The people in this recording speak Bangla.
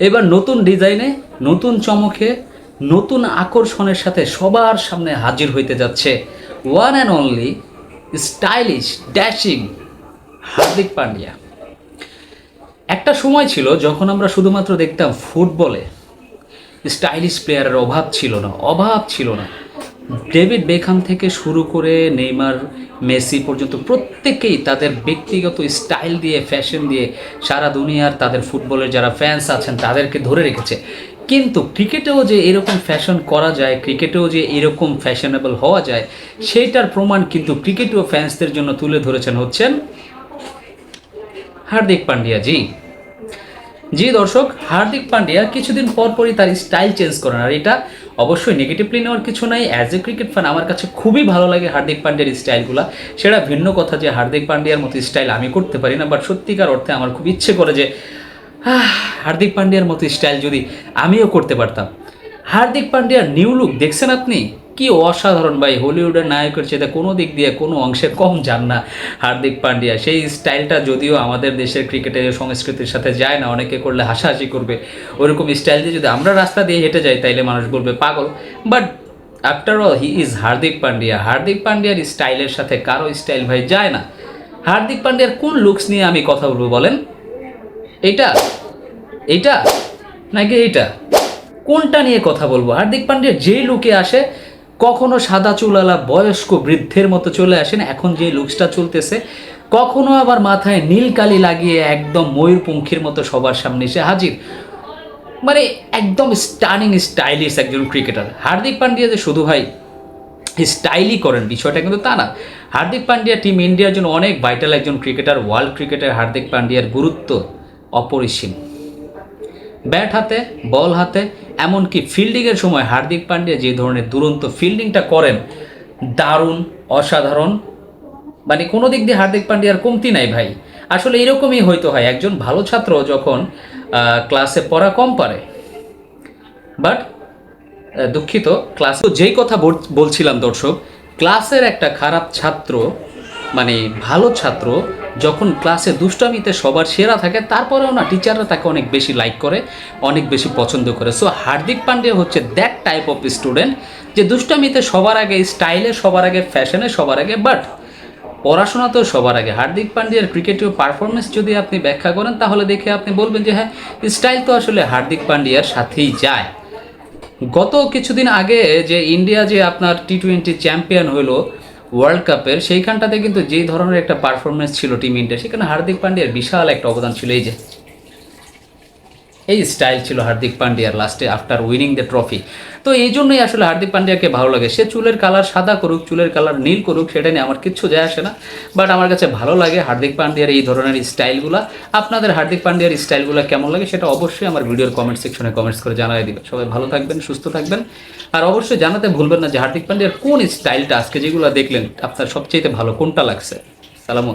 এবার নতুন ডিজাইনে, নতুন চমকে, নতুন আকর্ষণের সাথে সবার সামনে হাজির হইতে যাচ্ছে one and only stylish dashing Hardik Pandya. একটা সময় ছিল যখন আমরা শুধুমাত্র দেখতাম ফুটবলে। স্টাইলিশ প্লেয়ারের অভাব ছিল না, অভাব ছিল না। ডেভিড বেখাম থেকে শুরু করে নেইমার, মেসি পর্যন্ত প্রত্যেকেই তাদের ব্যক্তিগত স্টাইল দিয়ে, ফ্যাশন দিয়ে সারা দুনিয়ার তাদের ফুটবলের যারা ফ্যান্স আছেন তাদেরকে ধরে রেখেছে। কিন্তু ক্রিকেটেও যে এরকম ফ্যাশন করা যায়, ক্রিকেটেও যে এরকম ফ্যাশনেবল হওয়া যায়, সেইটার প্রমাণ কিন্তু ক্রিকেটীয় ফ্যান্সদের জন্য তুলে ধরেছেন হচ্ছেন হার্দিক পান্ডিয়া জি দর্শক, হার্দিক পান্ডিয়া কিছুদিন পর পরই তার স্টাইল চেঞ্জ করেন। আর এটা অবশ্যই নেগেটিভলি নেওয়ার কিছু নাই। অ্যাজ এ ক্রিকেট ফ্যান আমার কাছে খুবই ভালো লাগে হার্দিক পান্ডিয়ার স্টাইলগুলো সেটা ভিন্ন কথা যে হার্দিক পান্ডিয়ার মতো স্টাইল আমি করতে পারি না বাট সত্যিকার অর্থে আমার খুব ইচ্ছে করে যে হার্দিক পান্ডিয়ার মতো স্টাইল যদি আমিও করতে পারতাম। হার্দিক পান্ডিয়ার নিউ লুক দেখছেন আপনি? কি অসাধারণ ভাই, হলিউডের নায়কের চেয়ে কোনো দিক দিয়ে কোনো অংশে কম যান না হার্দিক পান্ডিয়া। সেই স্টাইলটা যদিও আমাদের দেশের ক্রিকেটের সংস্কৃতির সাথে যায় না, অনেকে করলে হাসাহাসি করবে। ওরকম স্টাইল দিয়ে যদি আমরা রাস্তা দিয়ে হেঁটে যাই, তাইলে মানুষ বলবে পাগল। But after all, he is Hardik Pandya. Hardik পান্ডিয়ার স্টাইলের সাথে কারও স্টাইল ভাই যায় না। হার্দিক পান্ডিয়ার কোন লুকস নিয়ে আমি কথা বলব বলেন? এটা এইটা? নাকি এইটা? কোনটা নিয়ে কথা বলব? হার্দিক পান্ডিয়া যেই লুকে আসে, কখনো সাদা চুলালা বয়স্ক বৃদ্ধের মতো চলে আসেন এখন যে লুকসটা চলতেছে, কখনো আবার মাথায় নীল কালি লাগিয়ে একদম ময়ূরপঙ্খীর মতো সবার সামনে এসে হাজির। মানে একদম স্টানিং স্টাইলিশ একজন ক্রিকেটার হার্দিক পান্ডিয়া যে শুধু ভাই স্টাইলই করেন, বিষয়টা কিন্তু তা না। হার্দিক পান্ডিয়া টিম ইন্ডিয়ার জন্য অনেক ভাইটাল একজন ক্রিকেটার ওয়ার্ল্ড ক্রিকেটের হার্দিক পান্ডিয়ার গুরুত্ব অপরিসীম। ব্যাট হাতে বল হাতে এমনকি ফিল্ডিংয়ের সময় হার্দিক পান্ডিয়া যে ধরনের দুরন্ত ফিল্ডিংটা করেন, দারুণ, অসাধারণ। মানে কোনো দিক দিয়ে হার্দিক পান্ডিয়ার কমতি নাই ভাই। আসলে এরকমই হয়তো হয়, একজন ভালো ছাত্র যখন ক্লাসে পড়া কম পারে। বাট দুঃখিত ক্লাস যেই কথা বল- বলছিলাম দর্শক ক্লাসের একটা খারাপ ছাত্র মানে ভালো ছাত্র, যখন ক্লাসে দুষ্টামিতে সবার সেরা থাকে, তারপরেও না টিচাররা তাকে অনেক বেশি লাইক করে, অনেক বেশি পছন্দ করে। সো হার্দিক পান্ডিয়া হচ্ছে দ্যাট টাইপ অফ স্টুডেন্ট যে দুষ্টামিতে সবার আগে স্টাইলে সবার আগে ফ্যাশনে সবার আগে বাট পড়াশোনাতেও সবার আগে। হার্দিক পান্ডিয়ার ক্রিকেটীয় পারফরমেন্স যদি আপনি ব্যাখ্যা করেন, তাহলে দেখে আপনি বলবেন যে হ্যাঁ স্টাইল তো আসলে হার্দিক পান্ডিয়ার সাথেই যায়। গত কিছুদিন আগে যে ইন্ডিয়া যে আপনার টি টোয়েন্টি চ্যাম্পিয়ন হলো ওয়ার্ল্ড কাপের সেইখানটাতে কিন্তু যে ধরনের একটা পারফরমেন্স ছিল টিম ইন্ডিয়া সেখানে হার্দিক পান্ডিয়ার বিশাল একটা অবদান ছিল এই যে। এই স্টাইল ছিল হার্দিক পান্ডিয়ার লাস্টে আফটার উইনিং দ্য ট্রফি তো এই জন্যই আসলে হার্দিক পান্ডিয়াকে ভালো লাগে। সে চুলের কালার সাদা করুক, চুলের কালার নীল করুক, সেটা নিয়ে আমার কিচ্ছু যায় আসে না। বাট আমার কাছে ভালো লাগে হার্দিক পান্ডিয়ার এই ধরনের স্টাইলগুলো আপনাদের হার্দিক পান্ডিয়ার স্টাইলগুলো কেমন লাগে সেটা অবশ্যই আমার ভিডিওর কমেন্ট সেকশনে কমেন্টস করে জানাই দিবেন। সবাই ভালো থাকবেন, সুস্থ থাকবেন। আর অবশ্যই জানাতে ভুলবেন না যে হার্দিক পান্ডিয়ার কোন স্টাইলটা আজকে যেগুলো দেখলেন, আপনার সবচেয়ে ভালো কোনটা লাগছে। সালামু